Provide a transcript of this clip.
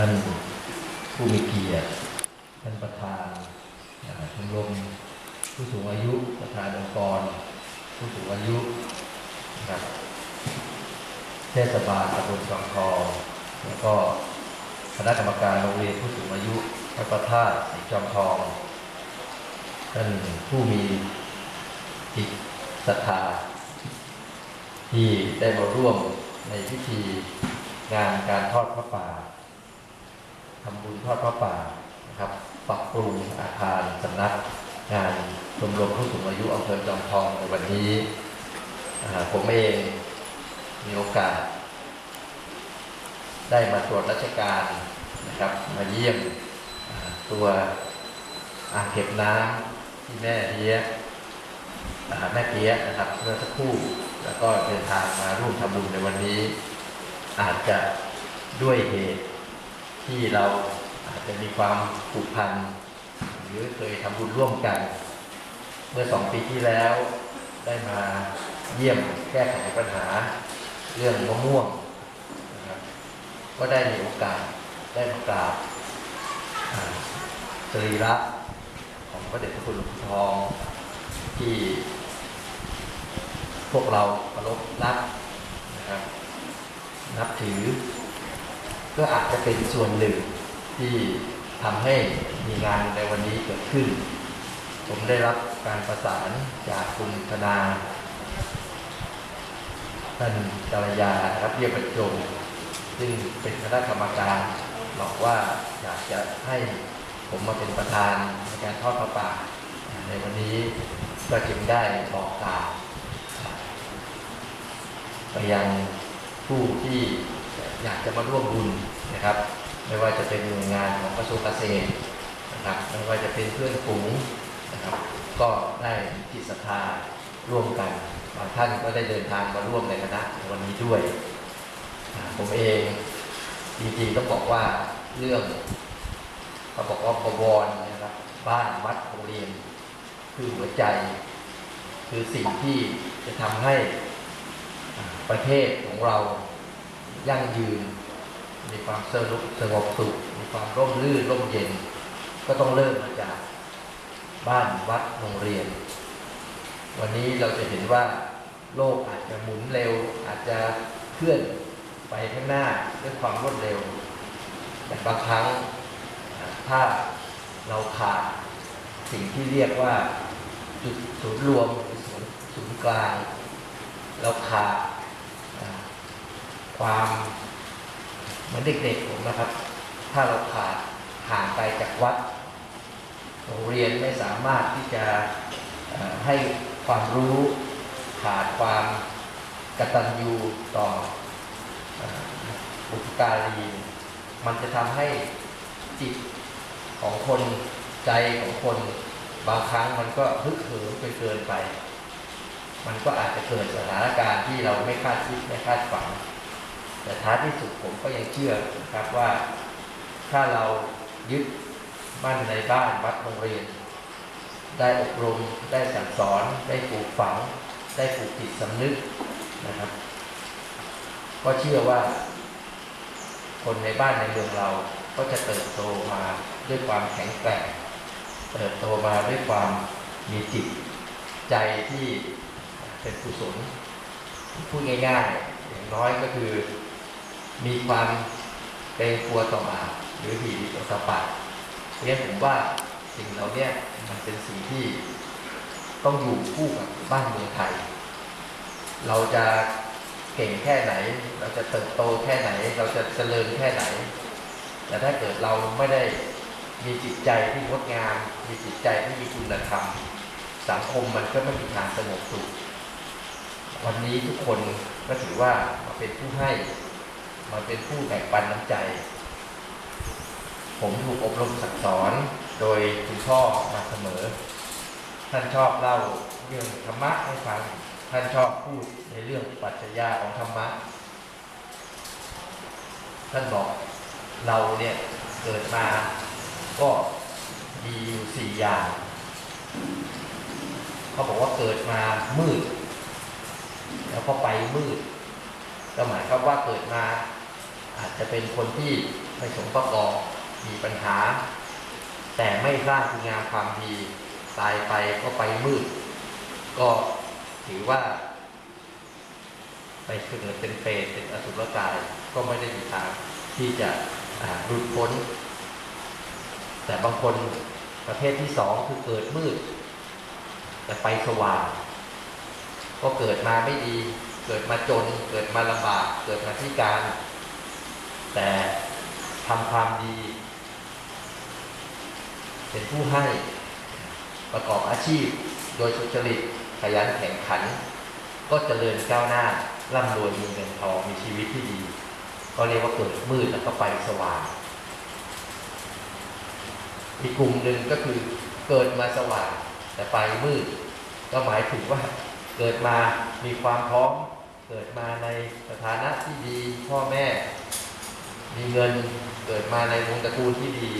ท่านผู้มีเกียรติท่านประธานอ่าชมรมผู้สูงอายุประธานองค์กร ผู้สูงอายุนะครับเทศบาลตำบลจอมทองแล้วก็คณะกรรมการโรงเรียนผู้สูงอายุวัดพระธาตสีจอมทองท่านผู้มีจิตศรัทธาที่ได้มาร่วมในพิธีงานการทอดพระป่า ทำบุญทอดพระป่านะครับปรับปรุงอาคารสำนักงานชมรมผู้สูงอายุอำเภอจอมทองในวันนี้ผมเองมีโอกาส ได้มาตรวจราชการนะครับ มาเยี่ยมตัวอ่างเก็บน้ำที่แม่เฮียแม่เกียนะครับเมื่อสักครู่แล้วก็เดินทางมาร่วมทำบุญในวันนี้ อาจจะด้วยเหตุ ที่เราอาจจะมีความผูกพันหรือเคยทำบุญร่วมกัน เมื่อสองปีที่แล้วได้มาเยี่ยมแก้ไขปัญหาเรื่องมะม่วงนะครับก็ได้มีโอกาสได้มากราบสรีระของพระเดชพระคุณหลวงพ่อทองที่พวกเราเคารพรักนะครับนับถือ ก็อาจจะเป็นส่วนหนึ่งที่ทำให้มีงานในวันนี้เกิดขึ้น ผมได้รับการประสานจากคุณธนาท่านกาลยารับเรียบประจงซึ่งเป็นคณะกรรมการบอกว่าอยากจะให้ผมมาเป็นประธานในการทอดพระป่า ในวันนี้ก็จึงได้บอกกล่าวไปยังผู้ที่ อยากจะมาร่วมบุญนะครับ ไม่ว่าจะเป็นหน่วยงานของกระทรวงเกษตรนะครับไม่ว่าจะเป็นเพื่อนฝูงนะครับ ก็ได้จิตศรัทธาร่วมกันบางท่านก็ได้เดินทางมาร่วมในคณะวันนี้ด้วย ผมเองจริงๆต้องบอกว่าเรื่องเขาบอกว่าบวรนะครับบ้านวัดโรงเรียนคือหัวใจ คือสิ่งที่จะทำให้ประเทศของเรา ยั่งยืน มีความสงบสงบสุข มีความร่มรื่นร่มเย็น ก็ต้องเริ่มมาจากบ้านวัดโรงเรียน วันนี้เราจะเห็นว่าโลกอาจจะหมุนเร็ว อาจจะเคลื่อนไปข้างหน้าด้วยความรวดเร็ว แต่บางครั้งถ้าเราขาดสิ่งที่เรียกว่าจุดศูนย์รวมศูนย์ศูนย์กลาง เราขาด ความเหมือนเด็กๆผมนะครับ ถ้าเราขาดห่างไปจากวัด โรงเรียนไม่สามารถที่จะให้ความรู้ขาดความกตัญญูต่อเอ่อบุพการีมันจะทำให้จิตของคนใจของคนบางครั้งมันก็ฮึกเหิมไปเกินไป มันก็อาจจะเกิดสถานการณ์ที่เราไม่คาดคิดไม่คาดฝัน แต่ท้ายที่สุดผมก็ยังเชื่อนะครับว่าถ้าเรายึดมั่นในบ้านวัดโรงเรียน ได้อบรมได้สั่งสอน ได้ปลูกฝัง ได้ปลูกจิตสำนึกนะครับ ก็เชื่อว่า คนในบ้านในเมืองเราก็จะเติบโตมาด้วยความแข็งแกร่งเติบโตมาด้วยความมีจิตใจที่เป็นกุศลพูดง่ายๆอย่างน้อยก็คือ มีความเกรงกลัวต่อบาปหรือผีต่อสปัดเนี่ยผมว่าสิ่งเหล่าเนี้ยมันเป็นสิ่งที่ต้องอยู่คู่กับบ้านเมืองไทย เราจะเก่งแค่ไหน เราจะเติบโตแค่ไหน เราจะเจริญแค่ไหน แต่ถ้าเกิดเราไม่ได้มีจิตใจที่งดงาม มีจิตใจที่มีคุณธรรม สังคมมันก็ไม่มีทางสงบสุข วันนี้ทุกคนก็ถือว่ามาเป็นผู้ให้ มาเป็นผู้แบ่งปันน้ำใจ ผมถูกอบรมสั่งสอนโดยคุณพ่อมาเสมอ ท่านชอบเล่าเรื่องธรรมะให้ฟัง ท่านชอบพูดในเรื่องปรัชญาของธรรมะ ท่านบอกเราเนี่ยเกิดมาก็มีอยู่สี่อย่าง เขาบอกว่าเกิดมามืด แล้วก็ไปมืดก็หมายความว่าเกิดมา อาจจะเป็นคนที่ไม่สมประกอบมีปัญหา แต่ไม่สร้างคุณงามความดี ตายไปก็ไปมืด ก็ถือว่า ไปเกิดเป็นเปรตเป็นอสุรกายก็ไม่ได้มีทางที่จะหลุดพ้น แต่บางคนประเภทที่สองคือเกิดมืด แต่ไปสว่างก็เกิดมาไม่ดี เกิดมาจน เกิดมาลำบาก เกิดมาพิการ แต่ทำความดี เป็นผู้ให้ประกอบอาชีพ โดยสุจริตขยันแข่งขัน ก็เจริญก้าวหน้าร่ำรวยมีเงินทองมีชีวิตที่ดี ก็เรียกว่าเกิดมืดแล้วก็ไปสว่างอีกกลุ่มหนึ่งก็คือเกิดมาสว่างแต่ไปมืด ก็หมายถึงว่าเกิดมามีความพร้อม เกิดมาในสถานะที่ดี พ่อแม่ มีเงินเกิดมาในวงตระกูลที่ดี